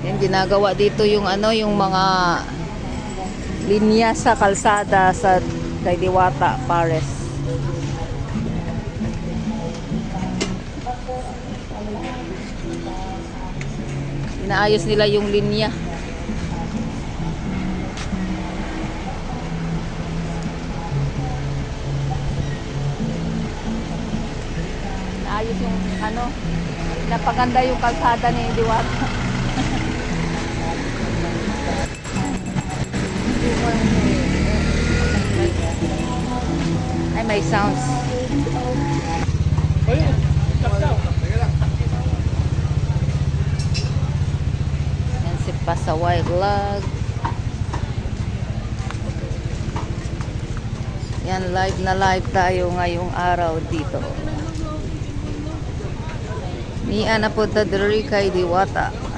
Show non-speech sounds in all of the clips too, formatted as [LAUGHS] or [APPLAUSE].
Yan, ginagawa dito yung ano, yung mga linya sa kalsada sa kay Pares. Inaayos nila yung linya. Inaayos yung ano, napaganda yung kalsada ni Diwata. Ay, may sounds. Yan si Pasaway Vlog. Yan, live na live tayo ngayong araw dito. Ni ana po diri kay Diwata.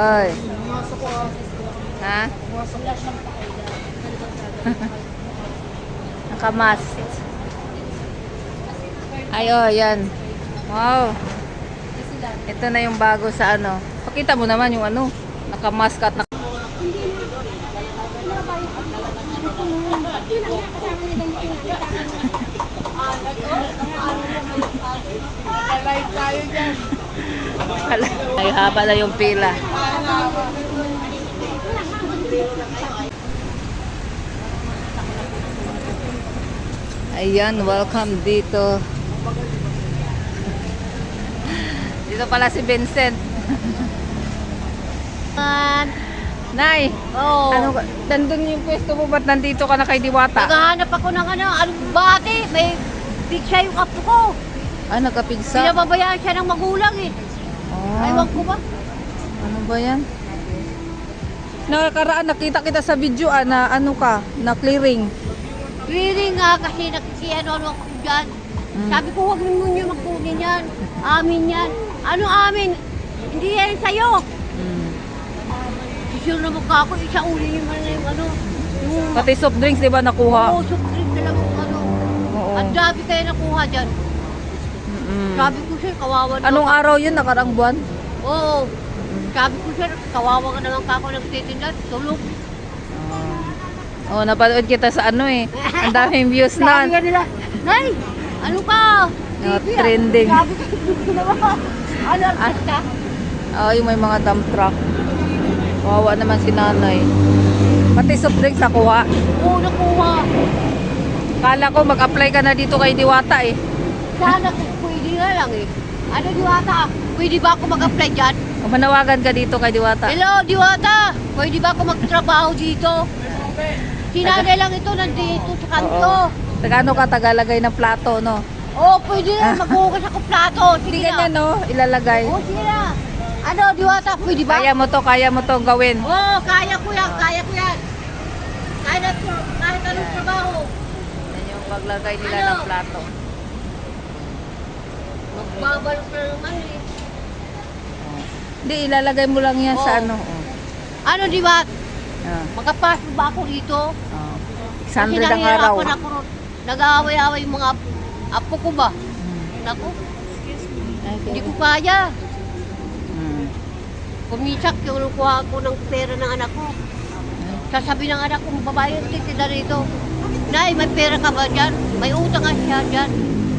Ay. Ha? [LAUGHS] Nakamas. Ay, oh, yan. Wow. Ito na yung bago sa ano. Pakita mo naman yung ano. Nakamask at nak [LAUGHS] Ay, haba na yung pila. Ayan, welcome dito. Dito pala si Vincent. Nay, Oo. ano? Nandun yung pwesto mo, ba't nandito ka na kay Diwata? Naghahanap ako ng ano, anong bati. May pizza yung apo ko. Ah, nagkapigsa? Pinababayaan siya ng magulang eh. Ah, Ewan ko ba? ano ba yan? Nakaraan, nakita kita sa video ah, na ano ka, na clearing. Really nga kasi nakikiano-ano ako dyan. Mm. Sabi ko, huwag mo nyo magkunin yan. Amin yan. Ano amin? Hindi yan sa'yo. Mm. Sure na mukha ko, isa uli man na yung ano. Yung Pati soft drinks, di ba, nakuha? Oo, soft drink na lang yung ano. Oo. Ang dami kayo nakuha dyan. Mm-mm. Sabi ko sir, kawawa naman. Anong araw yun? Nakarang buwan? Oo. Sabi ko sir, kawawa ka naman ka ako nagtitinda. Tulog. Oh, napanood kita sa ano eh. [LAUGHS] Ang daming views Sabi na. nga nila, Nay, ano ka? No, TV, ah." trending. Sabi ko. Ano, artista? Oh, yung may mga dump truck. Kawawa naman si nanay. Pati soft drinks nakuha. Oo, nakuha. Kala ko mag-apply ka na dito kay Diwata eh. Sana kung na lang eh. Ano, Diwata? Pwede ba ako mag-apply dyan? O manawagan ka dito kay Diwata. Hello, Diwata! Pwede ba ako magtrabaho dito? Sinanay lang ito, nandito sa kanto. Tagano ka tagalagay ng plato, no? Oo, pwede na. [LAUGHS] Maghugas ako plato. Hindi Sige na. ganyan, no? Ilalagay. Oo, sige na. Ano, diwata, pwede ba? Kaya mo to, kaya mo to gawin. Oo, kaya ko yan, kaya ko yan. Kahit, at- kahit anong trabaho. Yan yung paglagay nila Ano? ng plato. Magbabalot na naman eh. Hindi, ilalagay mo lang yan sa Oo. ano. Oh. Ano, di ba? Ah, Makapasok ba ako dito? oh. Kasi 600 ang araw. nahihirapan ako. Nag-aaway-aaway yung mga apo ko ba? Hmm. Naku, hindi ko kaya. Hmm. Kumisak, kinukuha ko ng pera ng anak ko. Sasabi ng anak ko, babae, titida rito. Nay, may pera ka ba dyan? May utang nga siya dyan.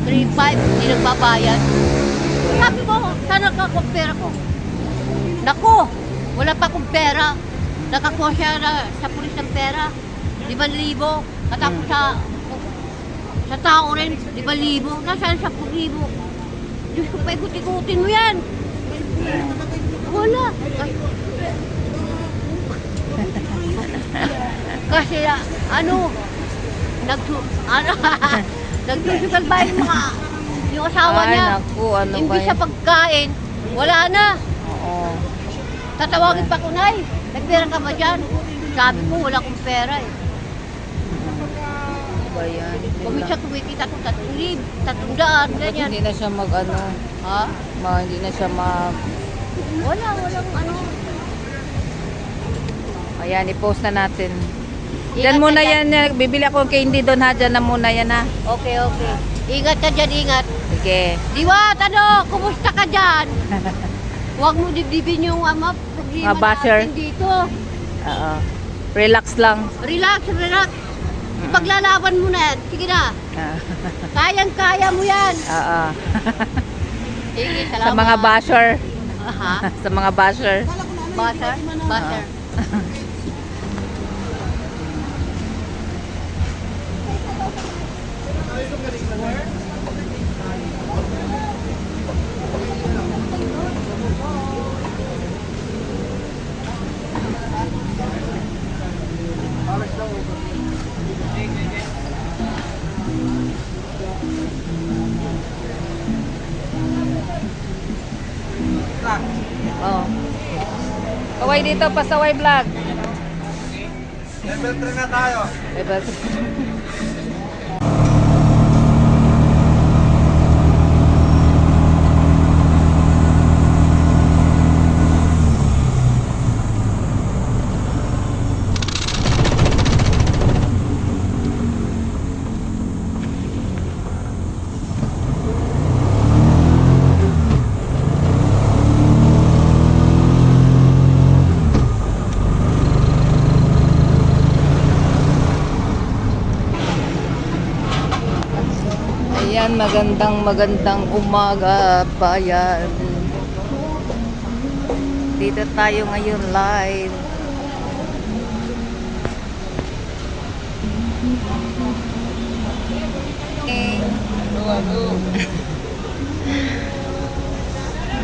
3-5, hindi nagbabayad. Sabi ko, sana ako pera ko? Naku, wala pa akong pera. Nakakuha siya na, sa pulis ng pera. 5,000. Katapos sa sa tao rin, 5,000. Nasaan sa 10,000? Diyos ko, paikot-ikutin mo yan. Wala. Kasi ano, nagsu [LAUGHS] ano, nagsusugal ba yung mga yung asawa Ay, niya? naku, ano ba Imbis sa pagkain, wala na. Oo. Tatawagin pa ko, Nay, nagpera ka ba dyan? Sabi ko, wala akong pera eh. Ano ba yan? Kumitsa kumikita ko tatlong lib, tatlong daan, Ba't ganyan. hindi na siya mag ano, Ha? ma, hindi na siya mag... Wala, walang ano. Ayan, i-post na natin. Diyan muna dyan. yan, eh. bibili ako candy doon ha, dyan na muna yan ha. Okay, okay. Ingat ka dyan, ingat. Sige. Diwat, ano, kumusta ka dyan? [LAUGHS] Huwag mo dibdibin yung ama, problema Mga basher. natin dito. Oo. Relax lang. Relax, relax. Paglalaban mo na yan. Sige na. Ah. [LAUGHS] Kayang-kaya mo yan. Oo. [LAUGHS] Sige, Sa salamat. mga basher. Aha. Sa mga basher. Basher? Basher. Dito, pasaway vlog. Level 3 na tayo. Level Ayan, magandang magandang umaga bayan. Dito tayo ngayon live. [LAUGHS]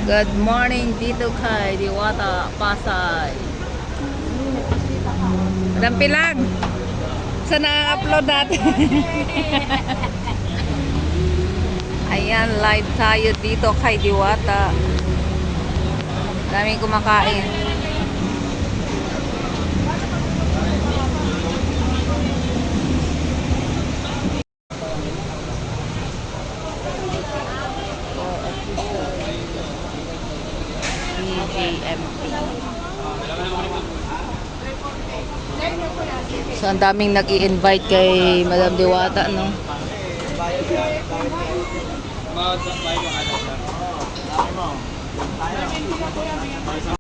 Good morning dito kay Diwata Pasay. Madam Pilang, saan na-upload natin? [LAUGHS] Ayan, live tayo dito kay Diwata. Daming kumakain. So, ang daming nag invite kay Madam Diwata, no? Mawag ba yung anak mo? Ayaw mo. Ayaw mo.